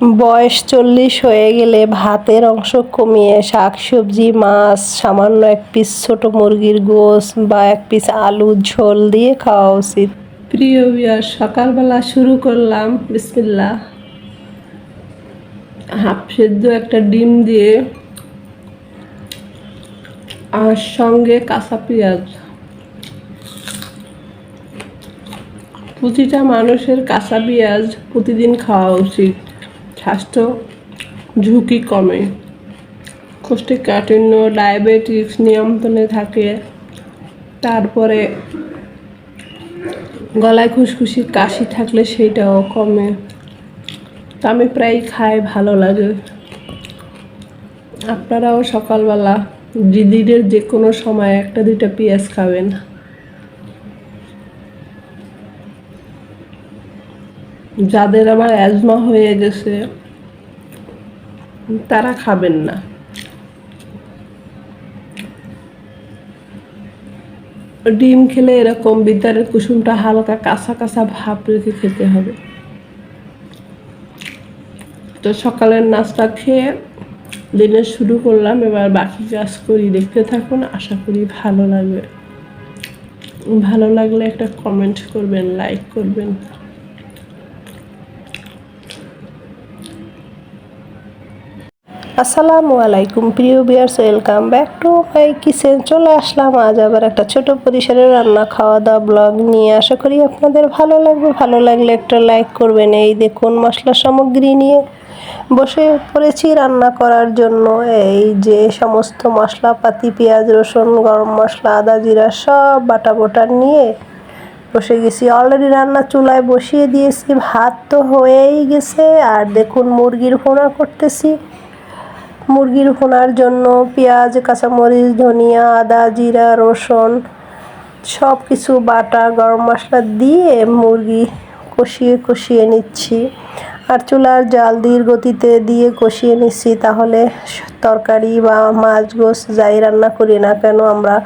বয়স চল্লিশ হয়ে গেলে ভাতের অংশ কমিয়ে শাকসবজি, মাছ, সামান্য এক পিস ছোট মুরগির গোস বা এক পিস আলু, ঝোল দিয়ে খাওয়া উচিত। প্রিয় বিয়ার সকালবেলা শুরু করলাম বিসমিল্লা হাফ সেদ্ধ একটা ডিম দিয়ে, আর সঙ্গে কাঁচা পেঁয়াজ। প্রতিটা মানুষের কাঁচা পেঁয়াজ প্রতিদিন খাওয়া উচিত। স্বাস্থ্য ঝুঁকি কমে। কোষ্ঠকাঠিন্য, ডায়াবেটিস নিয়ন্ত্রণে থাকে। তারপরে গলায় খুশখুশি, কাশি থাকলে সেইটাও কমে। তা আমি প্রায় খাই, ভালো লাগে। আপনারাও সকালবেলা দিদিদের যে কোনো সময় একটা দুইটা পেঁয়াজ খাবেন। যাদের আবার অ্যাজমা হয়ে গেছে, তারা খাবেন না। ডিম খেলে এরকম বিদ্যারের কুসুমটা হালকা কাঁচা কাঁচা ভাব রেখে খেতে হবে। তো সকালের নাস্তা খেয়ে দিনের শুরু করলাম, এবার বাকি কাজ করি। দেখতে থাকুন, আশা করি ভালো লাগবে। ভালো লাগলে একটা কমেন্ট করবেন লাইক করবেন। আসসালামু আলাইকুম, প্রিয় বিয়ার্স welcome back to my kitchen চলে আসলাম আজ আবার একটা ছোট পরিসরে রান্না খাওয়া দাওয়া ব্লগ নিয়ে। আশা করি আপনাদের ভালো লাগবে। ভালো লাগলে একটা লাইক করবেন। এই দেখুন মশলা সামগ্রী নিয়ে বসে পড়েছি রান্না করার জন্য। এই যে সমস্ত মশলাপাতি, পেঁয়াজ, রসুন, গরম মশলা, আদা জিরা সব বাটা বোটা নিয়ে বসে গেছি। অলরেডি রান্না চুলায় বসিয়ে দিয়েছি। ভাত তো হয়েই গেছে। আর দেখুন মুরগির ফোনা করতেছি। মুরগির ভোনার জন্য পেঁয়াজ, কাঁচামরিচ, ধনিয়া, আদা, জিরা, রসুন সব কিছু বাটা, গরম মশলা দিয়ে মুরগি কষিয়ে কষিয়ে নিচ্ছি। আর চুলার জাল দিয়ে গতিতে দিয়ে কষিয়ে নিচ্ছি, তাহলে তরকারি বা মাছ গোস যাই রান্না করি না কেন, আমরা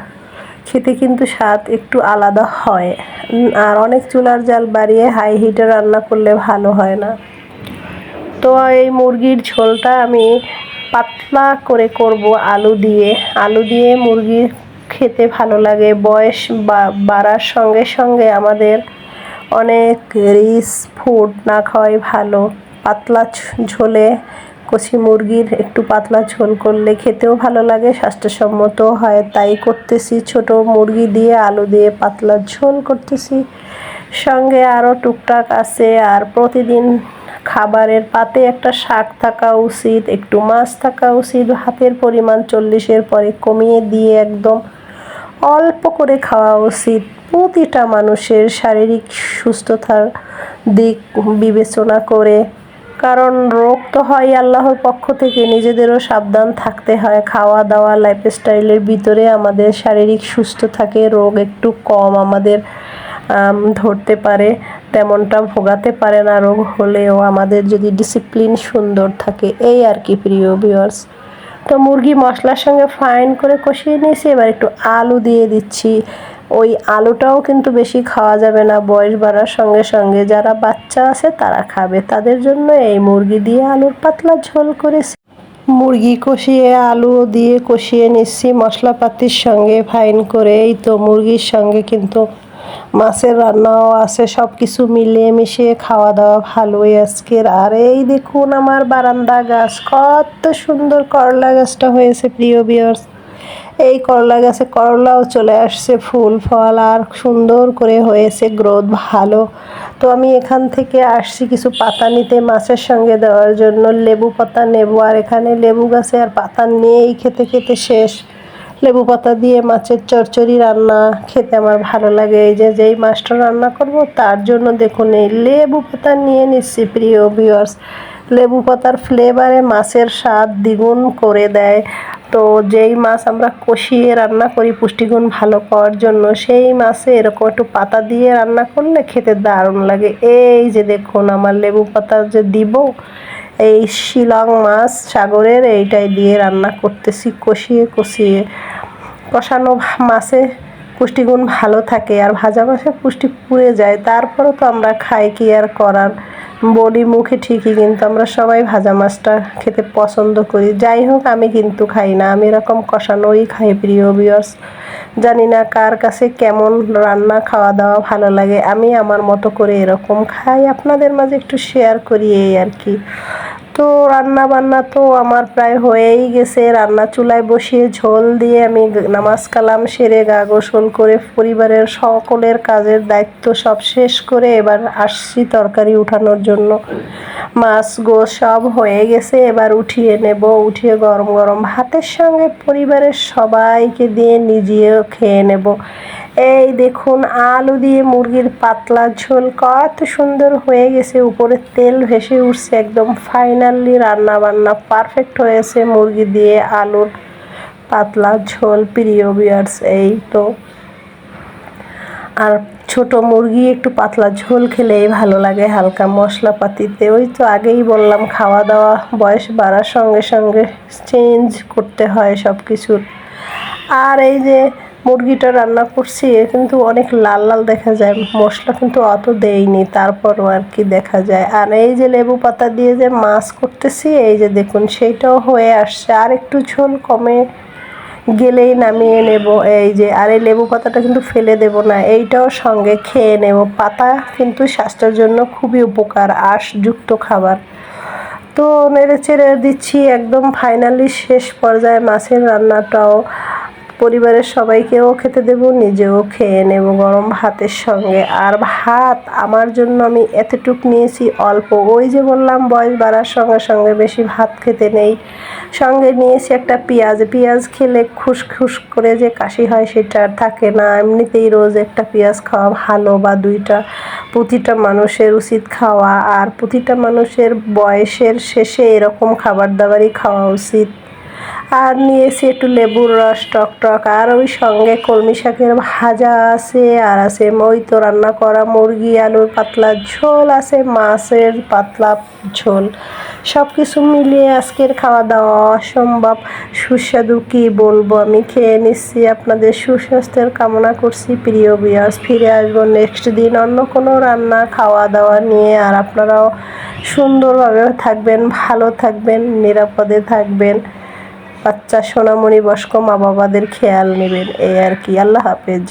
খেতে কিন্তু স্বাদ একটু আলাদা হয়। আর অনেক চুলার জাল বাড়িয়ে হাই হিটে রান্না করলে ভালো হয় না। তো এই মুরগির ঝোলটা আমি পাতলা করে করব আলু দিয়ে। আলু দিয়ে মুরগি খেতে ভালো লাগে। বয়স বাড়ার সঙ্গে সঙ্গে আমাদের অনেক রিচ ফুড না খাওয়াই ভালো। পাতলা ঝোলে কচি মুরগির একটু পাতলা ঝোল করলে খেতেও ভালো লাগে, স্বাস্থ্যসম্মত হয়। তাই করতেছি ছোট মুরগি দিয়ে আলু দিয়ে পাতলা ঝোল করতেছি। সঙ্গে আরও টুকটাক আছে আর প্রতিদিন খাবারের পাতে একটা শাক থাকা উচিত, একটু মাছ থাকা উচিত, হাতের পরিমাণ চল্লিশের পরে কমিয়ে দিয়ে একদম অল্প করে খাওয়া উচিত। প্রতিটা মানুষের শারীরিক সুস্থতার দিক বিবেচনা করে, কারণ রোগ তো হয় আল্লাহর পক্ষ থেকে, নিজেদেরও সাবধান থাকতে হয়। খাওয়া দাওয়া লাইফস্টাইলের ভিতরে আমাদের শারীরিক সুস্থ থাকে, রোগ একটু কম আমাদের ধরতে পারে। তেমনটা ভোগাতে পারে না, রোগ হলেও আমাদের যদি ডিসিপ্লিন সুন্দর থাকে। এই আর কি প্রিয় ভিউয়ার্স তো মুরগি মশলার সঙ্গে ফাইন করে কষিয়ে নিয়েছি, এবার একটু আলু দিয়ে দিচ্ছি। ওই আলুটাও কিন্তু বেশি খাওয়া যাবে না, বয়স বাড়ার সঙ্গে সঙ্গে যারা বাচ্চা আছে তারা খাবে। তাদের জন্য এই মুরগি দিয়ে আলুর পাতলা ঝোল করেছি। মুরগি কষিয়ে আলু দিয়ে কষিয়ে নিচ্ছি মশলাপাতির সঙ্গে ফাইন করে। এই তো মুরগির সঙ্গে কিন্তু মাছের রান্নাও আছে সব কিছু মিলিয়ে মিশিয়ে খাওয়া দাওয়া ভালোই আজকের। আর এই দেখুন আমার বারান্দা গাছ, কত সুন্দর করলা গাছটা হয়েছে প্রিয় বিয়ার্স এই করলা গাছে করলাও চলে আসছে ফুল, ফল, আর সুন্দর করে হয়েছে গ্রোথ ভালো। তো আমি এখান থেকে আসছি কিছু পাতা নিতে মাছের সঙ্গে দেওয়ার জন্য। লেবু পাতা নেব, আর এখানে লেবু গাছে আর পাতা নিয়েই খেতে খেতে শেষ। লেবু পাতা দিয়ে মাছের চচ্চড়ি রান্না খেতে আমার ভালো লাগে। এই যে, যেই মাছটা রান্না করব, তার জন্য দেখুন এই লেবু পাতা নিয়ে নিচ্ছি প্রিয় ভিউয়ার্স লেবু পাতার ফ্লেভারে মাছের স্বাদ দ্বিগুণ করে দেয়। তো যেই মাছ আমরা কষিয়ে রান্না করি, পুষ্টিগুণ ভালো পাওয়ার জন্য, সেই মাছে এরকম একটু পাতা দিয়ে রান্না করলে খেতে দারুণ লাগে। এই যে দেখুন, আমার লেবু পাতা যে দিব, এই শিলং মাছ সাগরের এইটাই দিয়ে রান্না করতেছি, কষিয়ে কষিয়ে। কষানো মাছে পুষ্টিগুণ ভালো থাকে আর ভাজা মাছে পুষ্টি পুড়ে যায়। তারপরেও তো আমরা খাই কি আর করার? বলি মুখে ঠিকই কিন্তু আমরা সবাই ভাজা মাছটা খেতে পছন্দ করি। যাই হোক, আমি কিন্তু খাই না। আমি এরকম কষানোই খাই, প্রিয় বিয়র্স জানি না কার কাছে কেমন রান্না খাওয়া দাওয়া ভালো লাগে। আমি আমার মতো করে এরকম খাই। আপনাদের মাঝে একটু শেয়ার করি এই আর কি। তো রান্না বান্না তো আমার প্রায় হয়েই গেছে। রান্না চুলায় বসিয়ে ঝোল দিয়ে আমি নামাজ কালাম সেরে গা গোসল করে পরিবারের সকলের কাজের দায়িত্ব সব শেষ করে এবার আসছি তরকারি উঠানোর জন্য। মাছ গো সব হয়ে গেছে। এবার উঠিয়ে নেব, উঠিয়ে গরম গরম ভাতের সঙ্গে পরিবারের সবাইকে দিয়ে নিজেও খেয়ে নেব। এই দেখুন, আলু দিয়ে মুরগির পাতলা ঝোল, কত সুন্দর হয়ে গেছে। উপরে তেল ভেসে উঠছে একদম। ফাইনালি রান্না বান্না পারফেক্ট হয়েছে মুরগি দিয়ে আলুর পাতলা ঝোল, প্রিয় বিয়ার্স এই তো। আর ছোট মুরগি একটু পাতলা ঝোল খেলেই ভালো লাগে হালকা মশলাপাতিতে। ওই তো আগেই বললাম খাওয়া দাওয়া বয়স বাড়ার সঙ্গে সঙ্গে চেঞ্জ করতে হয় সব কিছুর আর এই যে মুরগিটা রান্না করছি কিন্তু অনেক লাল লাল দেখা যায়, মশলা কিন্তু অত দেয়নি, তারপরও আর কি দেখা যায়। আর এই যে লেবু পাতা দিয়ে যে মাছ করতেছি, এই যে দেখুন সেইটাও হয়ে আসছে। আর একটু ঝোল কমে গেলেই নামিয়ে নেব, এই যে, আর এই লেবু পাতাটা কিন্তু ফেলে দেব না, এইটাও সঙ্গে খেয়ে নেব। পাতা কিন্তু স্বাস্থ্যের জন্য খুবই উপকার, আঁশযুক্ত খাবার। তো নেড়ে চেড়ে দিচ্ছি, একদম ফাইনালি শেষ পর্যায়ে মাছের রান্নাটাও। পরিবারের সবাইকেও খেতে দেব, নিজেও খেয়ে নেব গরম ভাতের সঙ্গে। আর ভাত আমার জন্য আমি এতটুক নিয়েছি, অল্প। ওই যে বললাম, বয়স বাড়ার সঙ্গে সঙ্গে বেশি ভাত খেতে নেই। সঙ্গে নিয়েছি একটা পেঁয়াজ। পেঁয়াজ খেলে খুস করে যে কাশি হয় সেটা আর থাকে না। এমনিতেই রোজ একটা পেঁয়াজ খাওয়া ভালো বা দুইটা। প্রতিটা মানুষের উচিত খাওয়া। আর প্রতিটা মানুষের বয়সের শেষে এরকম খাবার দাবারই খাওয়া উচিত। আর নিয়েছি একটু লেবুর রস টক টক আর ওই সঙ্গে কলমি শাকের ভাজা আছে, আর আছে ওই তো রান্না করা মুরগি, আলুর পাতলা ঝোল আছে, মাছের পাতলা ঝোল। সব কিছু মিলিয়ে আজকের খাওয়া দাওয়া অসম্ভব সুস্বাদু, কী বলব? আমি খেয়ে নিচ্ছি আপনাদের সুস্বাস্থ্যের কামনা করছি, প্রিয় বিয়ার্স ফিরে আসব নেক্সট দিন অন্য কোনো রান্না খাওয়া দাওয়া নিয়ে, আর আপনারাও সুন্দরভাবে থাকবেন, ভালো থাকবেন, নিরাপদে থাকবেন। বাচ্চা সোনামণি বয়স্ক মা বাবাদের খেয়াল নেবেন। এই আর কি আল্লাহ হাফেজ।